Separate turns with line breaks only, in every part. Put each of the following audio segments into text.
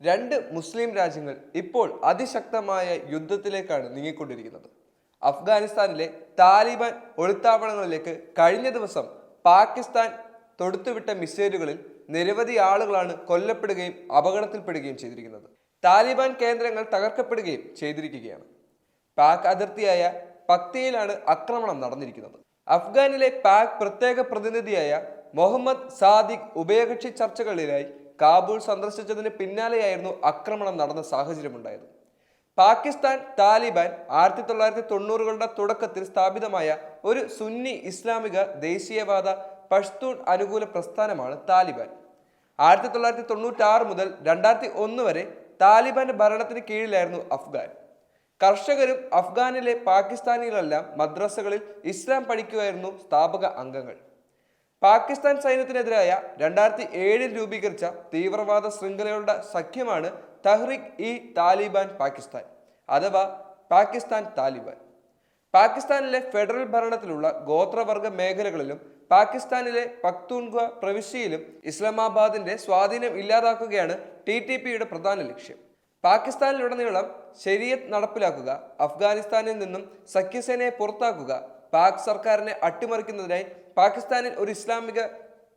രണ്ട് മുസ്ലിം രാജ്യങ്ങൾ ഇപ്പോൾ അതിശക്തമായ യുദ്ധത്തിലേക്കാണ് നീങ്ങിക്കൊണ്ടിരിക്കുന്നത്. അഫ്ഗാനിസ്ഥാനിലെ താലിബാൻ ഒളിത്താവളങ്ങളിലേക്ക് കഴിഞ്ഞ ദിവസം പാകിസ്ഥാൻ തൊടുത്തുവിട്ട മിസൈലുകളിൽ നിരവധി ആളുകളാണ് കൊല്ലപ്പെടുകയും അപകടത്തിൽപ്പെടുകയും ചെയ്തിരിക്കുന്നത്. താലിബാൻ കേന്ദ്രങ്ങൾ തകർക്കപ്പെടുകയും ചെയ്തിരിക്കുകയാണ്. പാക് അതിർത്തിയായ പക്തിയിലാണ് ആക്രമണം നടന്നിരിക്കുന്നത്. അഫ്ഗാനിലെ പാക് പ്രത്യേക പ്രതിനിധിയായ മുഹമ്മദ് സാദിഖ് ഉഭയകക്ഷി ചർച്ചകളിലായി കാബൂൾ സന്ദർശിച്ചതിന് പിന്നാലെയായിരുന്നു ആക്രമണം നടന്ന സാഹചര്യമുണ്ടായത്. പാകിസ്ഥാൻ താലിബാൻ ആയിരത്തി തൊള്ളായിരത്തി തൊണ്ണൂറുകളുടെ തുടക്കത്തിൽ സ്ഥാപിതമായ ഒരു സുന്നി ഇസ്ലാമിക ദേശീയവാദ പഷ്തൂൺ അനുകൂല പ്രസ്ഥാനമാണ് താലിബാൻ. ആയിരത്തി തൊള്ളായിരത്തി തൊണ്ണൂറ്റി ആറ് മുതൽ രണ്ടായിരത്തി ഒന്ന് വരെ താലിബാന്റെ ഭരണത്തിന് കീഴിലായിരുന്നു അഫ്ഗാൻ. കർഷകരും അഫ്ഗാനിലെ പാകിസ്ഥാനികളെല്ലാം മദ്രസകളിൽ ഇസ്ലാം പഠിക്കുമായിരുന്നു സ്ഥാപക അംഗങ്ങൾ. പാകിസ്ഥാൻ സൈന്യത്തിനെതിരായ രണ്ടായിരത്തി ഏഴിൽ രൂപീകരിച്ച തീവ്രവാദ ശൃംഖലകളുടെ സഖ്യമാണ് തഹ്രിക് ഇ താലിബാൻ പാകിസ്ഥാൻ അഥവാ പാകിസ്ഥാൻ താലിബാൻ. പാകിസ്ഥാനിലെ ഫെഡറൽ ഭരണത്തിലുള്ള ഗോത്രവർഗ മേഖലകളിലും പാകിസ്ഥാനിലെ പക്തൂൺഖ പ്രവിശ്യയിലും ഇസ്ലാമാബാദിന്റെ സ്വാധീനം ഇല്ലാതാക്കുകയാണ് ടി ടി പിയുടെ പ്രധാന ലക്ഷ്യം. പാകിസ്ഥാനിലുടനീളം ശരിയത്ത് നടപ്പിലാക്കുക അഫ്ഗാനിസ്ഥാനിൽ നിന്നും സഖ്യസേനയെ പുറത്താക്കുക പാക് സർക്കാരിനെ അട്ടിമറിക്കുന്നതിനായി പാകിസ്ഥാനിൽ ഒരു ഇസ്ലാമിക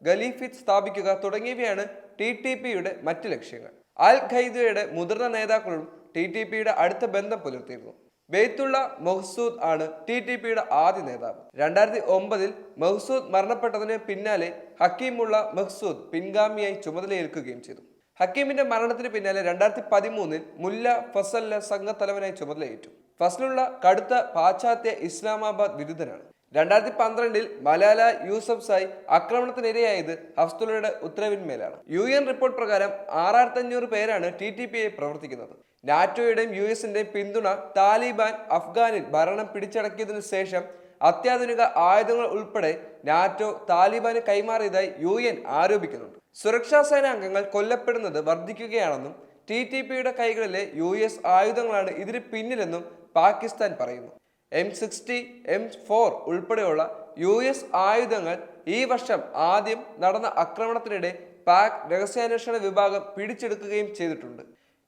ഖലീഫിത്ത് സ്ഥാപിക്കുക തുടങ്ങിയവയാണ് ടി ടി പിയുടെ മറ്റ് ലക്ഷ്യങ്ങൾ. അൽ ഖൈദയുടെ മുതിർന്ന നേതാക്കളും ടി ടി പിയുടെ അടുത്ത ബന്ധം പുലർത്തിയിരുന്നു. ബെയ്ത്തുള്ള മഹ്സൂദ് ആണ് ടി ടി പിയുടെ ആദ്യ നേതാവ്. രണ്ടായിരത്തി ഒമ്പതിൽ മഹ്സൂദ് മരണപ്പെട്ടതിന് പിന്നാലെ ഹക്കീമുള്ള മഹ്സൂദ് പിൻഗാമിയായി ചുമതലയേൽക്കുകയും ചെയ്തു. ഹക്കീമിന്റെ മരണത്തിന് പിന്നാലെ രണ്ടായിരത്തി പതിമൂന്നിൽ മുല്ല ഫസല്ല സംഘത്തലവനായി ചുമതലയേറ്റു. ഫസലുള്ള കടുത്ത പാശ്ചാത്യ ഇസ്ലാമാബാദ് വിരുദ്ധനാണ്. രണ്ടായിരത്തി പന്ത്രണ്ടിൽ മലാല യൂസഫ് സായി ആക്രമണത്തിനിരയായത് ഹഫ്തുള്ളയുടെ ഉത്തരവിന്മേലാണ്. യു എൻ റിപ്പോർട്ട് പ്രകാരം ആറായിരത്തി അഞ്ഞൂറ് പേരാണ് ടി ടി പി ഐ പ്രവർത്തിക്കുന്നത്. നാറ്റോയുടെയും യു എസിന്റെയും പിന്തുണ താലിബാൻ അഫ്ഗാനിൽ ഭരണം പിടിച്ചടക്കിയതിനു ശേഷം അത്യാധുനിക ആയുധങ്ങൾ ഉൾപ്പെടെ നാറ്റോ താലിബാന് കൈമാറിയതായി യു എൻ ആരോപിക്കുന്നുണ്ട്. സുരക്ഷാ സേന അംഗങ്ങൾ കൊല്ലപ്പെടുന്നത് വർദ്ധിക്കുകയാണെന്നും ടി ടി പിയുടെ കൈകളിലെ യു എസ് ആയുധങ്ങളാണ് ഇതിന് പിന്നിലെന്നും പാകിസ്ഥാൻ പറയുന്നു. എം സിക്സ്റ്റി എം ഫോർ ഉൾപ്പെടെയുള്ള യു എസ് ആയുധങ്ങൾ ഈ വർഷം ആദ്യം നടന്ന ആക്രമണത്തിനിടെ പാക് രഹസ്യാന്വേഷണ വിഭാഗം പിടിച്ചെടുക്കുകയും ചെയ്തിട്ടുണ്ട്.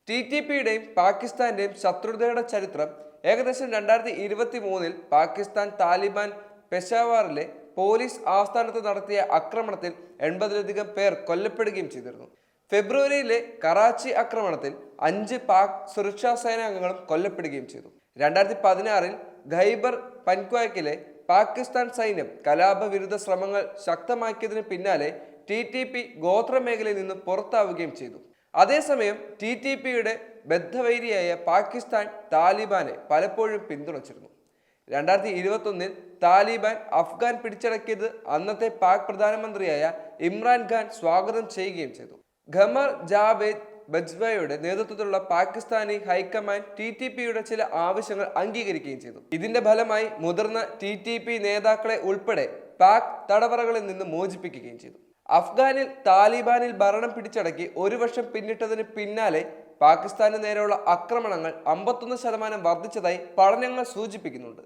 ടി ടി പിയുടെയും പാകിസ്ഥാന്റെയും ശത്രുതയുടെ ചരിത്രം ഏകദേശം രണ്ടായിരത്തി ഇരുപത്തി മൂന്നിൽ പാകിസ്ഥാൻ താലിബാൻ പെഷാവാറിലെ പോലീസ് ആസ്ഥാനത്ത് നടത്തിയ ആക്രമണത്തിൽ എൺപതിലധികം പേർ കൊല്ലപ്പെടുകയും ചെയ്തിരുന്നു. ഫെബ്രുവരിയിലെ കറാച്ചി ആക്രമണത്തിൽ അഞ്ച് പാക് സുരക്ഷാ സേനാംഗങ്ങളും കൊല്ലപ്പെടുകയും ചെയ്തു. രണ്ടായിരത്തി പതിനാറിൽ ഖൈബർ പൻക്വാക്കിലെ പാകിസ്ഥാൻ സൈന്യം കലാപവിരുദ്ധ ശ്രമങ്ങൾ ശക്തമാക്കിയതിന് പിന്നാലെ ടി ടി പി ഗോത്രമേഖലയിൽ നിന്ന് പുറത്താവുകയും ചെയ്തു. അതേസമയം ടി ടി പിയുടെ ബദ്ധവൈരിയായ പാകിസ്ഥാൻ താലിബാനെ പലപ്പോഴും പിന്തുണച്ചിരുന്നു. രണ്ടായിരത്തി ഇരുപത്തൊന്നിൽ താലിബാൻ അഫ്ഗാൻ പിടിച്ചടക്കിയത് അന്നത്തെ പാക് പ്രധാനമന്ത്രിയായ ഇമ്രാൻഖാൻ സ്വാഗതം ചെയ്യുകയും ചെയ്തു. ഖമർ ജാവേദ് ബജ്വയുടെ നേതൃത്വത്തിലുള്ള പാകിസ്ഥാനി ഹൈക്കമാൻഡ് ടി ടി പിയുടെ ചില ആവശ്യങ്ങൾ അംഗീകരിക്കുകയും ചെയ്തു. ഇതിന്റെ ഫലമായി മുതിർന്ന ടി ടി പി നേതാക്കളെ ഉൾപ്പെടെ പാക് തടവറകളിൽ നിന്ന് മോചിപ്പിക്കുകയും ചെയ്തു. അഫ്ഗാനിൽ താലിബാനിൽ ഭരണം പിടിച്ചടക്കി ഒരു വർഷം പിന്നിട്ടതിന് പിന്നാലെ പാകിസ്ഥാന് നേരെയുള്ള ആക്രമണങ്ങൾ അമ്പത്തൊന്ന് ശതമാനം വർദ്ധിച്ചതായി പഠനങ്ങൾ സൂചിപ്പിക്കുന്നുണ്ട്.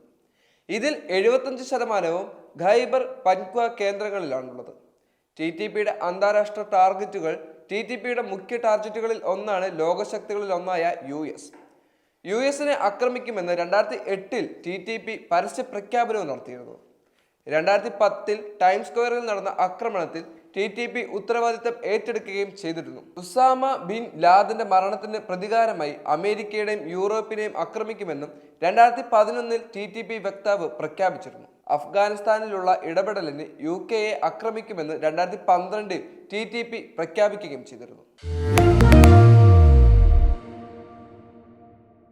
ഇതിൽ എഴുപത്തഞ്ച് ശതമാനവും ഖൈബർ പൻക്വ കേന്ദ്രങ്ങളിലാണുള്ളത്. ടി ടി പിയുടെ അന്താരാഷ്ട്ര ടാർഗറ്റുകൾ ടി ടി പിയുടെ മുഖ്യ ടാർഗറ്റുകളിൽ ഒന്നാണ് ലോകശക്തികളിൽ ഒന്നായ യു എസ്. യു എസിനെ ആക്രമിക്കുമെന്ന് രണ്ടായിരത്തി എട്ടിൽ ടി ടി പി പരസ്യ പ്രഖ്യാപനവും നടത്തിയിരുന്നു. രണ്ടായിരത്തി പത്തിൽ ടൈം സ്ക്വയറിൽ നടന്ന ആക്രമണത്തിൽ ടി ടി പി ഉത്തരവാദിത്തം ഏറ്റെടുക്കുകയും ചെയ്തിരുന്നു. ഉസാമ ബിൻ ലാദന്റെ മരണത്തിന് പ്രതികാരമായി അമേരിക്കയുടെയും യൂറോപ്പിനെയും ആക്രമിക്കുമെന്നും രണ്ടായിരത്തി പതിനൊന്നിൽ ടി ടി പി വക്താവ് പ്രഖ്യാപിച്ചിരുന്നു. അഫ്ഗാനിസ്ഥാനിലുള്ള ഇടപെടലിന് യു കെയെ ആക്രമിക്കുമെന്ന് രണ്ടായിരത്തി പന്ത്രണ്ടിൽ ടി ടി പി പ്രഖ്യാപിക്കുകയും ചെയ്തിരുന്നു.